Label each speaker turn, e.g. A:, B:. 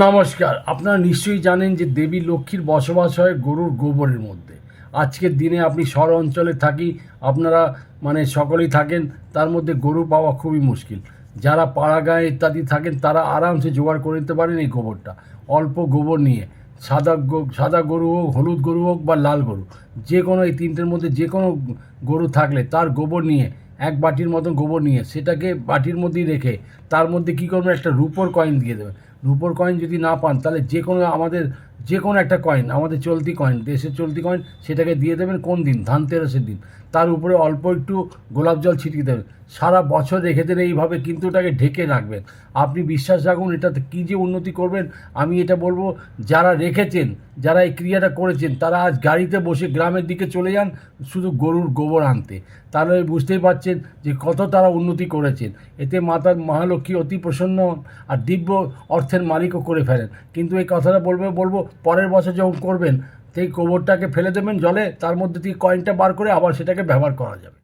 A: নমস্কার। আপনারা নিশ্চয়ই জানেন যে দেবী লক্ষ্মীর বসবাস হয় গরুর গোবরের মধ্যে। আজকের দিনে আপনি শহর অঞ্চলে থাকি, আপনারা মানে সকলেই থাকেন, তার মধ্যে গরু পাওয়া খুবই মুশকিল। যারা পাড়া গায়ে ইত্যাদি থাকেন, তারা আরামসে জোগাড় করে নিতে পারেন এই গোবরটা। অল্প গোবর নিয়ে, সাদা সাদা গরু হোক, হলুদ গরু হোক বা লাল গরু যে কোনো এই তিনটের মধ্যে যে কোনো গরু থাকলে তার গোবর নিয়ে এক বাটির মতন গোবর নিয়ে, সেটাকে বাটির মধ্যেই রেখে, তার মধ্যে কী করবেন? একটা রুপোর কয়েন দিয়ে দেবেন। রুপোর কয়েন যদি না পান, তাহলে যে কোনো আমাদের যে কোনো একটা কয়েন আমাদের চলতি কয়েন দেশের চলতি কয়েন সেটাকে দিয়ে দেবেন কোন দিন? ধানতেরাসের দিন। তার উপরে অল্প একটু গোলাপ জল ছিটিয়ে দেবেন। সারা বছর রেখে দেন এইভাবে কিন্তু ওটাকে ঢেকে রাখবেন। আপনি বিশ্বাস রাখুন এটাতে কী যে উন্নতি করবেন? আমি এটা বলব, যারা রেখেছেন, যারা এই ক্রিয়াটা করেছেন, তারা আজ গাড়িতে বসে গ্রামের দিকে চলে যান, শুধু গরুর গোবর আনতে। তাহলে বুঝতেই পারছেন যে কত তারা উন্নতি করেছেন। এতে মাতার মহালক্ষ্মী অতি প্রসন্ন আর দিব্য অর্থের মালিকও করে ফেলেন। কিন্তু এই কথাটা বলবে, বলব পরের বছর যখন করবেন, সেই গোবরটাকে ফেলে দেবেন জলে, তার মধ্যে থেকে কয়েনটা বার করে আবার সেটাকে ব্যবহার করা যাবে।